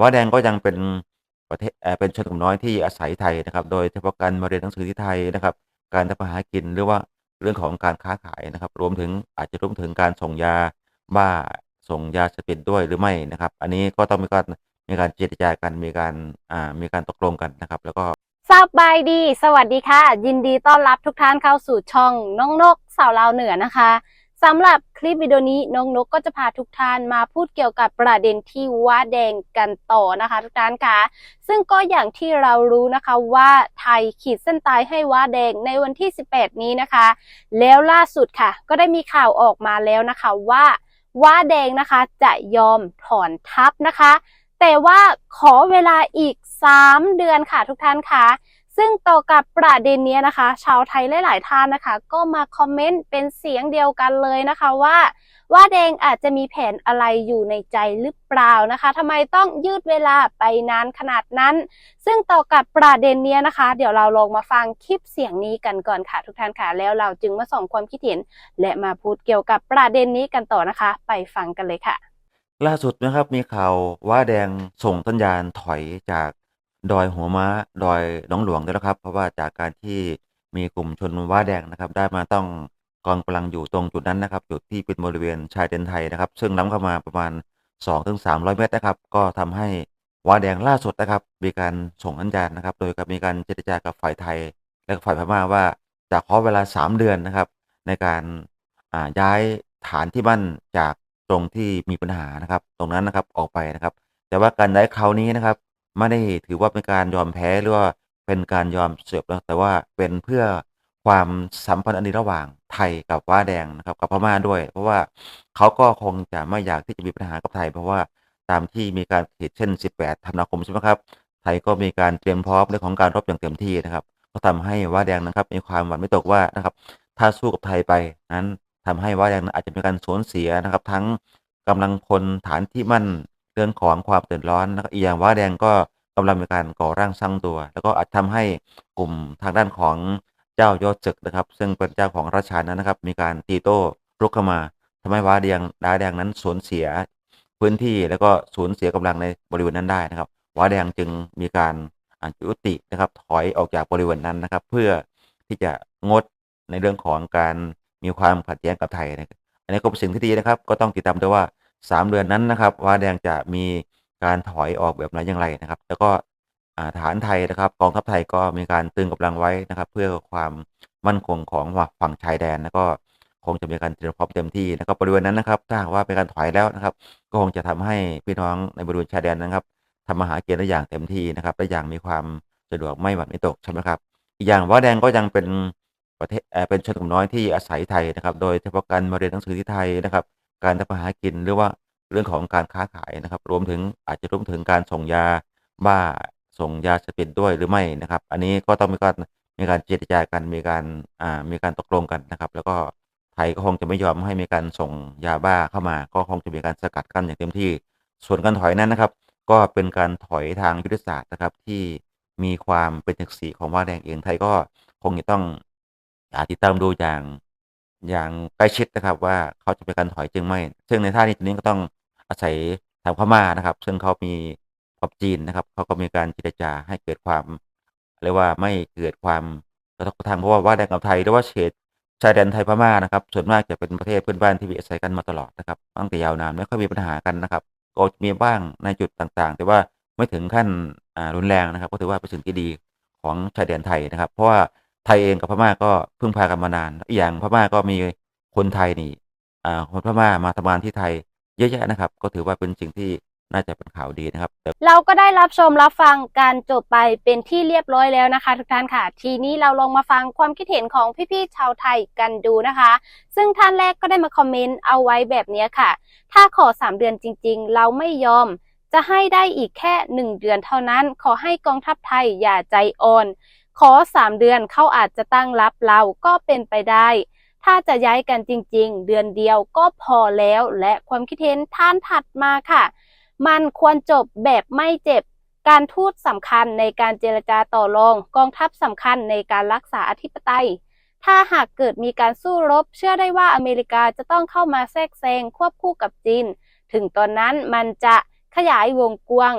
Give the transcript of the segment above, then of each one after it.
ว้าแดงก็ยังเป็นประเทศเป็นชนกลุ่มน้อยที่อาศัยไทยนะครับ โดยเฉพาะการมาเรียนหนังสือที่ไทยนะครับ การทำมาหากินหรือว่าเรื่องของการค้าขายนะครับ รวมถึงอาจจะรวมถึงการส่งยาบ้าส่งยาเสพติดด้วยหรือไม่นะครับ อันนี้ก็ต้องมีการมีการเจรจากันมีการอ่ามีการตกลงกันนะครับ แล้วก็สบายดี สวัสดีค่ะ ยินดีต้อนรับทุกท่านเข้าสู่ช่องน้องนกสาวลาวเหนือนะคะ สำหรับคลิปวิดีโอนี้น้องนกก็จะพาทุกท่านมาพูดเกี่ยวกับประเด็นที่ว่าแดงกันต่อนะคะ ทุกท่านคะซึ่งก็อย่างที่เรารู้นะคะว่าไทยขีดเส้นตายให้ว่าแดงในวันที่ 18 นี้นะคะ แล้วล่าสุดค่ะ ก็ได้มีข่าวออกมาแล้วนะคะว่าว่าแดงนะคะจะยอมถอนทัพนะคะ แต่ว่าขอเวลาอีก 3 เดือนค่ะทุกท่านคะ ซึ่งต่อกับประเด็นนี้นะคะ ชาวไทยหลาย ๆ ท่านนะคะ ก็มาคอมเมนต์เป็นเสียงเดียวกันเลยนะคะว่า ว่าแดงอาจจะมีแผนอะไรอยู่ในใจหรือเปล่านะคะทำไมต้องยืดเวลาไปนานขนาดนั้น ซึ่งต่อกับประเด็นนี้นะคะ เดี๋ยวเราลงมาฟังคลิปเสียงนี้กันก่อนค่ะ ทุกท่านค่ะแล้วเราจึงมาส่งความคิดเห็น และมาพูดเกี่ยวกับประเด็นนี้กันต่อนะคะ ไปฟังกันเลยค่ะล่าสุดนะครับมีข่าวว่าแดงส่งสัญญาณถอยจาก ดอยหัวม้า ดอยหนองหลวงได้แล้วครับ เพราะว่าจากการที่มีกลุ่มชนว่าแดงนะครับ ได้มาต้องกองกำลังอยู่ตรงจุดนั้นนะครับ จุดที่เป็นบริเวณชายแดนไทยนะครับ ซึ่งล้ำเข้ามาประมาณ 2-300 เมตรนะครับ ก็ทำให้ว่าแดงล่าสุดนะครับ มีการส่งสัญญาณนะครับ โดยกับมีการเจรจากับฝ่ายไทย และฝ่ายพม่าว่าจะขอเวลา 3 เดือนนะครับ ในการาย้ายฐานที่มั่นจากตรงที่มีปัญหานะครับ ตรงนั้นนะครับออกไปนะครับ แต่ว่าการย้ายคราวนี้นะครับ ไม่ได้ถือว่าเป็นการยอมแพ้หรือว่าเป็นการยอมเสือบแล้วแต่ว่าเป็นเพื่อความสัมพันธ์อันดีระหว่างไทยกับว้าแดงนะครับกับพม่าด้วย เพราะว่าเขาก็คงจะไม่อยากที่จะมีปัญหากับไทย เพราะว่าตามที่มีการขีดเช่น 18 ธันวาคมใช่ไหมครับ ไทยก็มีการเตรียมพร้อมเรื่องของการรบอย่างเต็มที่นะครับ ก็ทำให้ว้าแดงนะครับ มีความหวั่นไม่ตกว่านะครับ ถ้าสู้กับไทยไปนั้นทำให้ว้าแดงอาจจะมีการสูญเสียนะครับ ทั้งกำลังพลฐานที่มั่น เรื่องของความเดือดร้อนนะครับอีกอย่างว้าแดงก็กำลังมีการก่อร่างสร้างตัว แล้วก็อาจทำให้กลุ่มทางด้านของเจ้ายอดศึกนะครับ ซึ่งเป็นเจ้าของราชานั้นนะครับ มีการตีโต้รุกเข้ามาทำให้ว้าแดงว้าแดงนั้นสูญเสียพื้นที่แล้วก็สูญเสียกำลังในบริเวณนั้นได้นะครับว้าแดงจึงมีการอ่ายุตินะครับถอยออกจากบริเวณนั้นนะครับ เพื่อที่จะงดในเรื่องของการมีความขัดแย้งกับไทยนะครับอันนี้ก็เป็นสิ่งที่ดีนะครับ ก็ต้องติดตามด้วยว่า 3 เดือนนั้นนะครับว่าแดงจะมีการถอยออกแบบไหนอย่างไรนะครับ แล้วก็ฐานไทยนะครับกองทัพไทยก็มีการตึงกำลังไว้นะครับ เพื่อความมั่นคงของฝั่งชายแดนแล้วก็คงจะมีการเตรียมพร้อมเต็มที่นะครับบริเวณนั้นนะครับถ้าหากว่าเป็นการถอยแล้วนะครับ ก็คงจะทำให้พี่น้องในบริเวณชายแดนนะครับทำมาหาเกินได้อย่างเต็มที่นะครับและอย่างมีความสะดวกไม่หวั่นไม่ตกใช่ไหมครับอีกอย่างว่าแดงก็ยังเป็นประเทศเป็นชนกลุ่มน้อยที่อาศัยไทยนะครับ โดยเฉพาะการมาเรียนหนังสือที่ไทยนะครับ การทำมาหากินหรือว่าเรื่องของการค้าขายนะครับ รวมถึงอาจจะรวมถึงการส่งยาบ้าส่งยาเสพติดด้วยหรือไม่นะครับ อันนี้ก็ต้องมีการมีการเจรจากันมีการอ่ามีการตกลงกันนะครับ แล้วก็ไทยก็คงจะไม่ยอมให้มีการส่งยาบ้าเข้ามา ก็คงจะมีการสกัดกั้นอย่างเต็มที่ ส่วนการถอยนั้นนะครับ ก็เป็นการถอยทางยุทธศาสตร์นะครับ ที่มีความเป็นศักดิ์ศรีของว่าแดงเองไทยก็คงจะต้องอาติดตามดูอย่าง อย่างใกล้ชิดนะครับว่าเขาจะเป็นการถอยจริงไหมซึ่งในท่านี้ตรงนี้ก็ต้องอาศัยทางพม่านะครับ ซึ่งเขามีกับจีนนะครับเขาก็มีการเจรจาให้เกิดความเรียกว่าไม่เกิดความกระทบกระทั่งเพราะว่าว่าแดงกับไทยหรือว่าเขตชายแดนไทยพม่านะครับ ส่วนมากจะเป็นประเทศเพื่อนบ้านที่มีอาศัยกันมาตลอดนะครับตั้งแต่ยาวนานไม่ค่อยมีปัญหากันนะครับ ก็มีบ้างในจุดต่างๆ แต่ว่าไม่ถึงขั้นรุนแรงนะครับ ก็ถือว่าเป็นสิ่งที่ดีของชายแดนไทยนะครับ เพราะว่า ไทยเองกับพม่าก็พึ่งพากันมานานอีกอย่างพม่าก็มีคนไทยนี่อ่าคนพม่ามาทำงานที่ไทยเยอะแยะนะครับ ก็ถือว่าเป็นสิ่งที่น่าจะเป็นข่าวดีนะครับ เราก็ได้รับชมรับฟังการจบไปเป็นที่เรียบร้อยแล้วนะคะ ทุกท่านค่ะ ทีนี้เราลองมาฟังความคิดเห็นของพี่ๆชาวไทยกันดูนะคะ ซึ่งท่านแรกก็ได้มาคอมเมนต์เอาไว้แบบนี้ค่ะ ถ้าขอ 3 เดือนจริง ๆ เราไม่ยอม จะให้ได้อีกแค่ 1 เดือนเท่านั้น ขอให้กองทัพไทยอย่าใจอ่อน ขอ 3 เดือนเขาอาจจะตั้งรับเราก็เป็นไปได้ ถ้าจะย้ายกันจริง ๆ เดือนเดียวก็พอแล้วและความคิดเห็นท่านถัดมาค่ะ มันควรจบแบบไม่เจ็บ การทูตสำคัญในการเจรจาต่อรอง กองทัพสำคัญในการรักษาอธิปไตย ถ้าหากเกิดมีการสู้รบ เชื่อได้ว่าอเมริกาจะต้องเข้ามาแทรกแซงควบคู่กับจีน ถึงตอนนั้นมันจะขยายวงกว้าง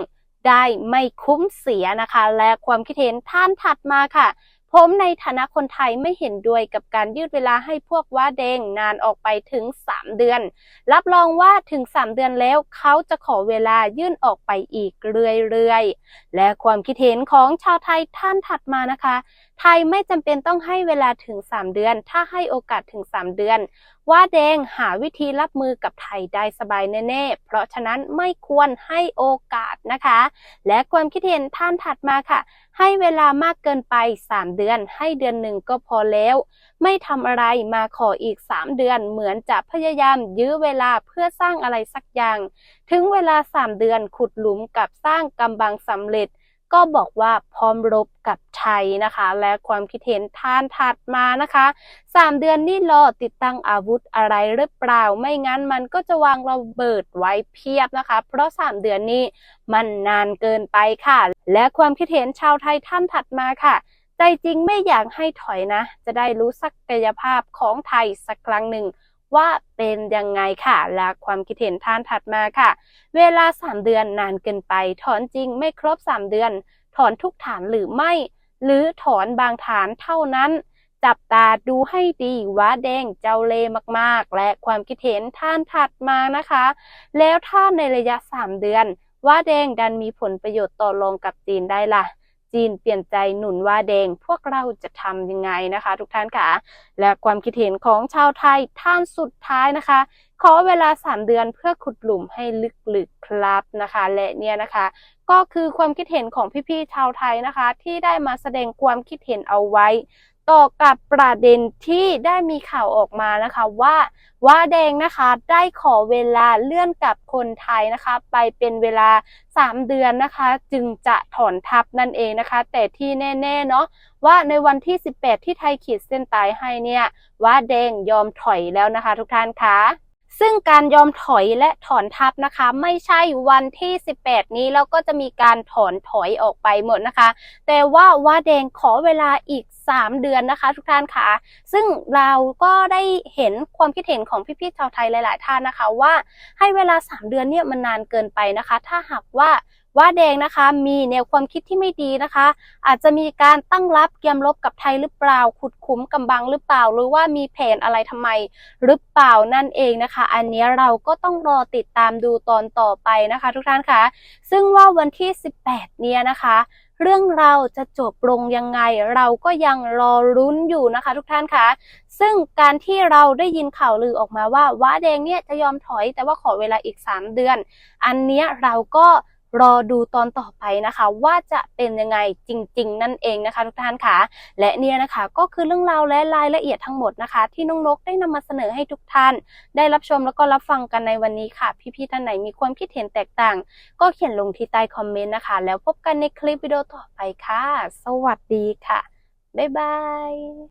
ได้ไม่คุ้มเสียนะคะ และความคิดเห็นท่านถัดมาค่ะ ผมในฐานะคนไทยไม่เห็นด้วยกับการยืดเวลาให้พวกว่าเดงนานออกไปถึง 3 เดือน รับรองว่าถึง 3 เดือนแล้วเขาจะขอเวลายื่นออกไปอีกเรื่อยๆ และความคิดเห็นของชาวไทยท่านถัดมานะคะไทยไม่จำเป็นต้องให้เวลาถึง 3 เดือน ถ้าให้โอกาสถึง 3 เดือนว่าแดงหาวิธีรับมือกับไทยได้สบายแน่ๆ เพราะฉะนั้นไม่ควรให้โอกาสนะคะ และความคิดเห็นท่านถัดมาค่ะ ให้เวลามากเกินไป 3 เดือน ให้เดือนหนึ่งก็พอแล้ว ไม่ทำอะไรมาขออีก 3 เดือน เหมือนจะพยายามยื้อเวลาเพื่อสร้างอะไรสักอย่าง ถึงเวลา 3 เดือนขุดหลุมกับสร้างกำบังสำเร็จ ก็บอกว่าพร้อมรบกับไทยนะคะ และความคิดเห็นท่านถัดมานะคะ3เดือนนี่รอติดตั้งอาวุธอะไรหรือเปล่า ไม่งั้นมันก็จะวางระเบิดไว้เพียบนะคะ เพราะ3เดือนนี้มันนานเกินไปค่ะ และความคิดเห็นชาวไทยท่านถัดมาค่ะใจจริงไม่อยากให้ถอยนะ จะได้รู้ศักยภาพของไทยสักครั้งหนึ่ง ว่าเป็นยังไงค่ะ และความคิดเห็นท่านถัดมาค่ะ เวลา 3 เดือนนานเกินไป ถอนจริงไม่ครบ 3 เดือน ถอนทุกฐานหรือไม่ หรือถอนบางฐานเท่านั้น จับตาดูให้ดีว่าแดงเจ้าเลมากๆ และความคิดเห็นท่านถัดมานะคะ แล้วถ้าในระยะ 3 เดือน ว่าแดงดันมีผลประโยชน์ต่อรองกับจีนได้ล่ะ จีนเปลี่ยนใจหนุนว่าแดง พวกเราจะทำยังไงนะคะ ทุกท่านค่ะ และความคิดเห็นของชาวไทยท่านสุดท้ายนะคะ ขอเวลา 3 เดือนเพื่อขุดหลุมให้ลึกๆครับนะคะ และเนี่ยนะคะ ก็คือความคิดเห็นของพี่ๆชาวไทยนะคะ ที่ได้มาแสดงความคิดเห็นเอาไว้ ต่อกับประเด็นที่ได้มีข่าวออกมานะคะว่าว่าแดงนะคะได้ขอเวลาเลื่อนกับคนไทยนะคะ ไปเป็นเวลา 3 เดือนนะคะ จึงจะถอนทับนั่นเองนะคะ แต่ที่แน่ๆเนาะว่าในวันที่ 18 ที่ไทยขีดเส้นตายให้เนี่ยว่าแดงยอมถอยแล้วนะคะ ทุกท่านคะ ซึ่งการยอมถอยและถอนทัพนะคะ ไม่ใช่วันที่ 18 นี้แล้วก็จะมีการถอนถอยออกไปหมดนะคะ แต่ว่าว่าแดงขอเวลาอีก 3 เดือนนะคะ ทุกท่านค่ะ ซึ่งเราก็ได้เห็นความคิดเห็นของพี่ๆชาวไทยหลาย ๆ ท่านนะคะว่าให้เวลา 3 เดือนเนี่ยมันนานเกินไปนะคะ ถ้าหากว่า ว่าแดงนะคะมีแนวความคิดที่ไม่ดีนะคะ อาจจะมีการตั้งรับเกียมลบกับไทยหรือเปล่า ขุดคุ้มกำบังหรือเปล่า หรือว่ามีแผนอะไรทำไมหรือเปล่านั่นเองนะคะ อันนี้เราก็ต้องรอติดตามดูตอนต่อไปนะคะ ทุกท่านคะซึ่งว่าวันที่ 18 เนี่ยนะคะเรื่องเราจะจบลงยังไง เราก็ยังรอรุ้นอยู่นะคะ ทุกท่านคะซึ่งการที่เราได้ยินข่าวลือออกมาว่าว้าแดงเนี่ยจะยอมถอยแต่ว่าขอเวลาอีก 3 เดือน อันเนี้ยเราก็ รอดูตอนต่อไปนะคะ ว่าจะเป็นยังไงจริง ๆ นั่นเองนะคะ ทุกท่านคะและเนี่ยนะคะก็คือเรื่องราวและรายละเอียดทั้งหมดนะคะ ที่น้องนกได้นำมาเสนอให้ทุกท่าน ได้รับชมแล้วก็รับฟังกันในวันนี้ค่ะ พี่ๆท่านไหนมีความคิดเห็นแตกต่าง ก็เขียนลงที่ใต้คอมเมนต์นะคะ แล้วพบกันในคลิปวิดีโอต่อไปค่ะ สวัสดีค่ะบ๊ายบาย